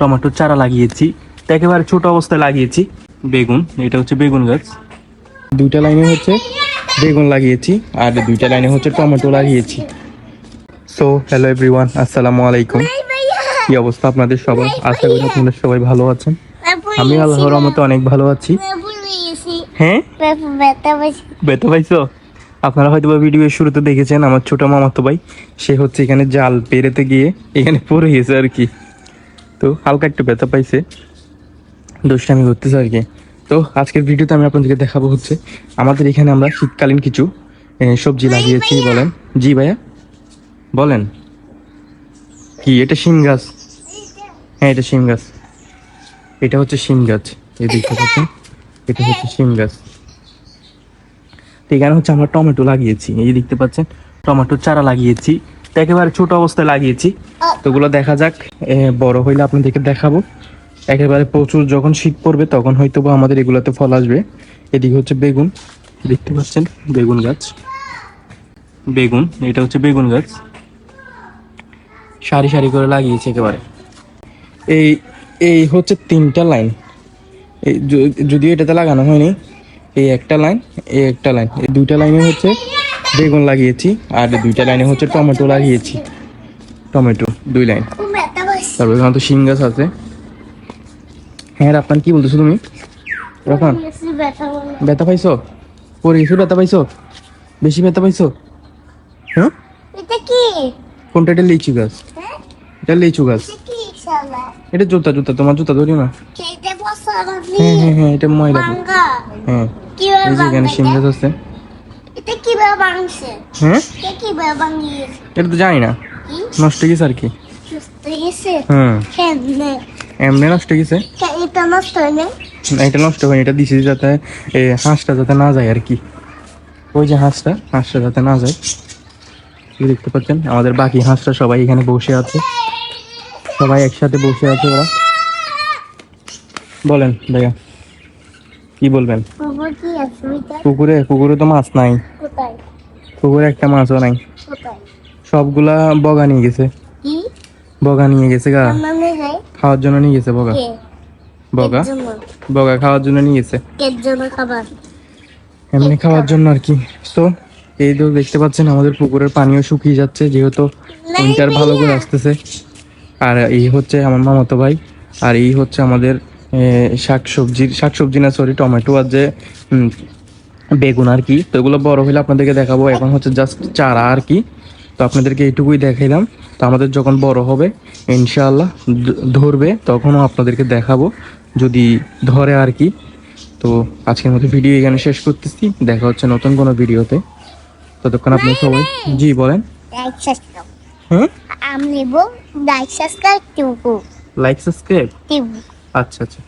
টমেটোর চারা লাগিয়েছি একেবারে ছোট অবস্থায় লাগিয়েছি। বেগুন এটা হচ্ছে বেগুন গাছ। দুইটা লাইনে হচ্ছে বেগুন লাগিয়েছি আর দুইটা লাইনে হচ্ছে টমেটো লাগিয়েছি। সো হ্যালো এভরিওয়ান আসসালামু আলাইকুম। কি অবস্থা আপনাদের সবার? আশা করি আপনারা সবাই ভালো আছেন। আমি আল্লাহর রহমতে অনেক ভালো আছি। হ্যাঁ? ব্যথা পাইছো? আপনারা হয়তো বা ভিডিওর শুরুতে দেখেছেন আমার ছোট মামাতো ভাই সে হচ্ছে এখানে জাল পেরেতে গিয়ে এখানে পড়ে গেছে আর কি। তো হালকা একটু ব্যথা পাইছে। দোষটা দুষ্টামি করতেছে আর কি। তো আজকের ভিডিওতে আমি আপনাদেরকে দেখাবো হচ্ছে আমাদের এখানে আমরা শীতকালীন কিছু সবজি লাগিয়েছি বলেন। জি ভাইয়া। বলেন। কি এটা শিম গাছ? হ্যাঁ এটা শিম গাছ। এটা হচ্ছে শিম গাছ। এই দেখতে পাচ্ছেন? এটা হচ্ছে শিম গাছ। তো এখানে হচ্ছে আমরা টমেটো লাগিয়েছি। এই দেখতে পাচ্ছেন? টমেটোর চারা লাগিয়েছি। তো একেবারে ছোট অবস্থায় লাগিয়েছি। তো ওগুলো দেখা যাক। বড় হইলে আপনাদেরকে দেখাবো। একেবারে প্রচুর যখন শীত পড়বে তখন হয়তো বা আমাদের এগুলোতে ফল আসবে। এদিকে হচ্ছে বেগুন। দেখতে পাচ্ছেন? বেগুন গাছ। বেগুন, এটা হচ্ছে বেগুন গাছ। সারি সারি করে লাগিয়েছি একেবারে। এই এই হচ্ছে তিনটা লাইন। এই, যদিও এটাতে লাগানো হয়নি, এই একটা লাইন, এই একটা লাইন। এই দুইটা লাইনে হচ্ছে বেগুন লাগিয়েছি আর দুইটা লাইনে হচ্ছে টমেটো লাগিয়েছি। টমেটো দুই লাইন। তারপর এখানে তো শিম গাছ আছে। হ্যাঁ রাফান কি বলতেছো তুমি? রাফান ব্যথা পাইছো? পরে গেছো ব্যথা পাইছো? বেশি ব্যথা পাইছো? হ্যাঁ? কোনটা? এটা লিচু গাছ। হ্যাঁ? এটা লিচু গাছ। এটা জুতা জুতা তোমার জুতা ধরি না। হ্যাঁ হ্যাঁ হ্যাঁ এটা ময়লা হ্যাঁ। এই যে এখানে শিম গাছ আছে। হ্যাঁ এটা তো জানি না। নষ্ট গেছে আর কি। হুম। এমনি নষ্ট গেছে। এটা নষ্ট হয়নি না, এটা নষ্ট হয়নি এটা দিছি যাতে এ, হাঁসটা যাতে না যায় আর কি। ওই যে হাঁসটা হাঁসটা যাতে না যায়। এই দেখতে পাচ্ছেন আমাদের বাকি হাঁসটা সবাই এখানে বসে আছে। সবাই একসাথে বসে আছে ওরা। বলেন ভাইয়া কি বলবেন? খবর কি আছে ওইটা? পুকুরে পুকুরে তো মাছ নাই। পুকুরে একটা মাছও নাই। সবগুলা বগা নিয়ে গেছে। বগা নিয়ে গেছে গা। খাওয়ার জন্য নিয়ে গেছে বগা। বগা? বগা খাওয়ার জন্য নিয়ে গেছে। এমনি খাওয়ার জন্য আর কি। তো এই তো দেখতে পাচ্ছেন আমাদের পুকুরের পানিও শুকিয়ে যাচ্ছে যেহেতু উইন্টার ভালো করে আসতেছে। আর এই হচ্ছে আমার মামাতো ভাই আর এই হচ্ছে আমাদের শাক সবজির শাক সবজি না সরি টমেটো আর যে বেগুন আর কি। তো এগুলো বড় হলে আপনাদেরকে দেখাবো। এখন হচ্ছে জাস্ট চারা আর কি। তো আপনাদেরকে এইটুকুই দেখাইলাম। তো আমাদের যখন বড় হবে ইনশাআল্লাহ ধরবে তখনও আপনাদেরকে দেখাবো। যদি ধরে আর কি। তো আজকের মতো ভিডিও এখানে শেষ করতেছি। দেখা হচ্ছে নতুন কোনো ভিডিওতে। ততক্ষণ আপনি সবাই জি বলেন। লাইক সাবস্ক্রাইব হ্যাঁ আচ্ছা আচ্ছা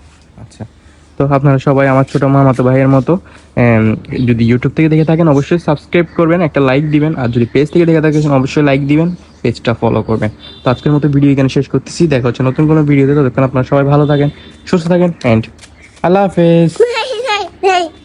আচ্ছা। তো আপনারা সবাই আমার ছোট মামাতো ভাইয়ের মতো যদি ইউটিউব থেকে দেখে থাকেন, অবশ্যই সাবস্ক্রাইব করবেন, একটা লাইক দিবেন, আর যদি পেজ থেকে দেখে থাকেন, অবশ্যই লাইক দিবেন পেজটা ফলো করবেন তো আজকের মতো ভিডিও এখানে শেষ করতেছি, দেখা হচ্ছে নতুন কোনো ভিডিওতে ততক্ষণ আপনারা সবাই ভালো থাকেন, সুস্থ থাকেন অ্যান্ড আল্লাহ হাফেজ.